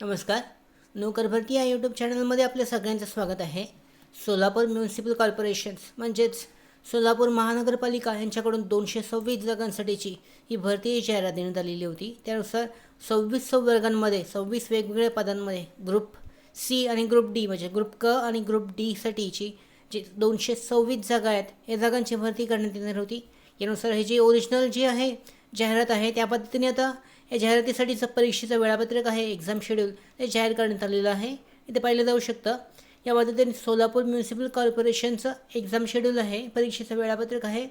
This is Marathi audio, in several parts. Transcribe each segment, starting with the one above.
नमस्कार. नोकर भरती या यूट्यूब चॅनलमध्ये आपल्या सगळ्यांचं स्वागत आहे. सोलापूर म्युन्सिपल कॉर्पोरेशन्स म्हणजेच सोलापूर महानगरपालिका यांच्याकडून दोनशे सव्वीस जागांसाठीची ही भरती जाहिरात देण्यात आलेली होती. त्यानुसार सव्वीस संवर्गांमध्ये सव्वीस वेगवेगळ्या पदांमध्ये ग्रुप सी आणि ग्रुप डी म्हणजे ग्रुप क आणि ग्रुप डीसाठीची जी दोनशे सव्वीस जागा आहेत या जागांची भरती करण्यात येणार होती. यानुसार हे जे ओरिजिनल जे आहे जाहिरात आहे त्या पद्धतीने आता या जाहिरातीसाठीचं परीक्षेचं वेळापत्रक आहे एक्झाम शेड्यूल ते जाहीर करण्यात आलेलं आहे. इथे पाहिलं जाऊ शकतं. या पद्धतीने सोलापूर म्युन्सिपल कॉर्पोरेशनचं एक्झाम शेड्यूल आहे परीक्षेचं वेळापत्रक आहे.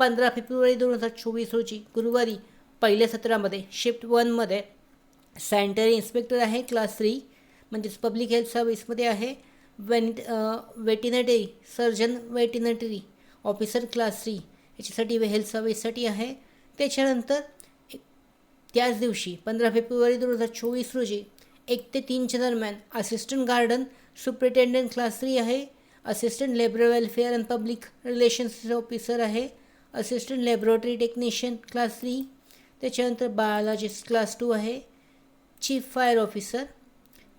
पंधरा फेब्रुवारी दोन हजार चोवीस रोजी गुरुवारी पहिल्या सत्रामध्ये शिफ्ट वनमध्ये सॅनिटरी इन्स्पेक्टर आहे क्लास थ्री म्हणजेच पब्लिक हेल्थ सर्व्हिसमध्ये आहे. वेनिट veterinary surgeon veterinary officer class three याच्यासाठी हेल्थ सर्व्हिससाठी आहे. त्याच्यानंतर त्याच दिवशी पंधरा फेब्रुवारी दोन हजार चोवीस रोजी एक ते तीनच्या दरम्यान assistant garden superintendent class three आहे assistant labour welfare and public relations officer आहे assistant laboratory technician class three त्याच्यानंतर बायोलॉजिस्ट क्लास टू आहे chief fire officer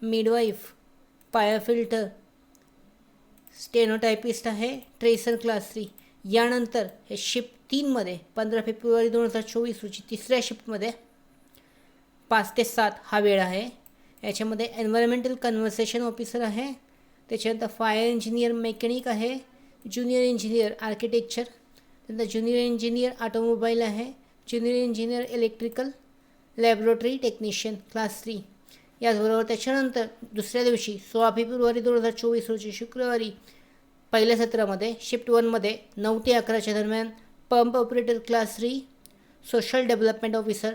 midwife fire filter stenotypist आहे ट्रेसर क्लास थ्री यानंतर हे शिफ्ट तीनमध्ये पंधरा फेब्रुवारी दोन हजार चोवीस रोजी तिसऱ्या शिफ्टमध्ये पाच ते सात हा वेळ आहे. याच्यामध्ये एन्व्हायरमेंटल कन्व्हर्सेशन ऑफिसर आहे. त्याच्यानंतर फायर इंजिनियर मेकॅनिक आहे. ज्युनियर इंजिनियर आर्किटेक्चर त्यानंतर ज्युनियर इंजिनियर ऑटोमोबाईल आहे. Junior engineer electrical laboratory technician class three याचबरोबर त्याच्यानंतर दुसऱ्या दिवशी सोळा फेब्रुवारी दोन हजार चोवीस रोजी शुक्रवारी पहिल्या सत्रामध्ये शिफ्ट वनमध्ये नऊ ते अकराच्या दरम्यान pump operator class three social development officer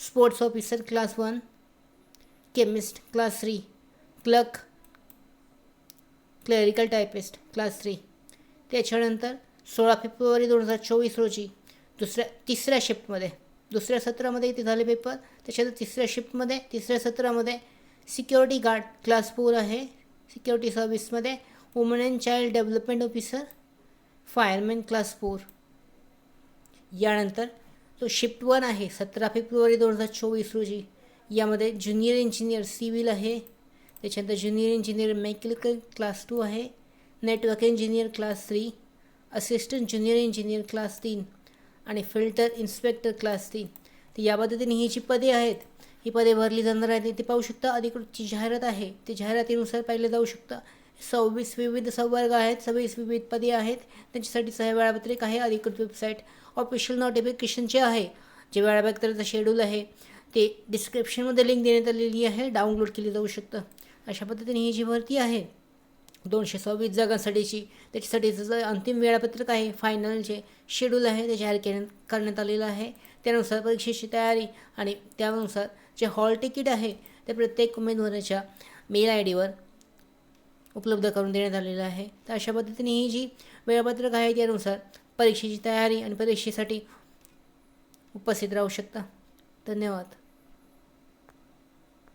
sports officer class one chemist class three clerk clerical typist class three. त्याच्यानंतर सोळा फेब्रुवारी दोन हजार चोवीस रोजी दुसऱ्या तिसऱ्या शिफ्टमध्ये दुसऱ्या सत्रामध्ये इथे झाले पेपर. त्याच्यानंतर तिसऱ्या शिफ्टमध्ये तिसऱ्या सत्रामध्ये सिक्युरिटी गार्ड क्लास फोर आहे. Security सर्व्हिसमध्ये woman and child development officer fireman class four यानंतर तो शिफ्ट वन आहे सतरा फेब्रुवारी दोन हजार चोवीस रोजी यामध्ये ज्युनियर इंजिनियर सिव्हिल आहे. त्याच्यानंतर junior engineer mechanical class two आहे. Network engineer class three assistant junior engineer class तीन आणि फिल्टर इन्स्पेक्टर क्लास तीन तर या पद्धतीने ही जी पदे आहेत ही पदे भरली जाणार आहेत. ते पाहू शकता अधिकृतची जाहिरात आहे. ती जाहिरातीनुसार पाहिलं जाऊ शकतं. सव्वीस विविध संवर्ग आहेत सव्वीस विविध पदे आहेत. त्यांच्यासाठी सह वेळापत्रक आहे. अधिकृत वेबसाईट ऑफिशियल नोटिफिकेशन जे आहे. जे वेळापत्रकाचं शेड्यूल आहे ते डिस्क्रिप्शनमध्ये लिंक देण्यात आलेली आहे. डाउनलोड केली जाऊ शकतं. अशा पद्धतीने ही जी भरती आहे दोनशे सव्वीस जागांसाठीची त्याच्यासाठीचं जे अंतिम वेळापत्रक आहे फायनल जे शेड्यूल आहे ते जाहीर केण्यात करण्यात आलेलं आहे. त्यानुसार परीक्षेची तयारी आणि त्यानुसार जे हॉल तिकीट आहे ते प्रत्येक उमेदवाराच्या मेल आय डीवर उपलब्ध करून देण्यात आलेलं आहे. तर अशा पद्धतीने ही जी वेळापत्रक आहे त्यानुसार परीक्षेची तयारी आणि परीक्षेसाठी उपस्थित राहू शकता. धन्यवाद.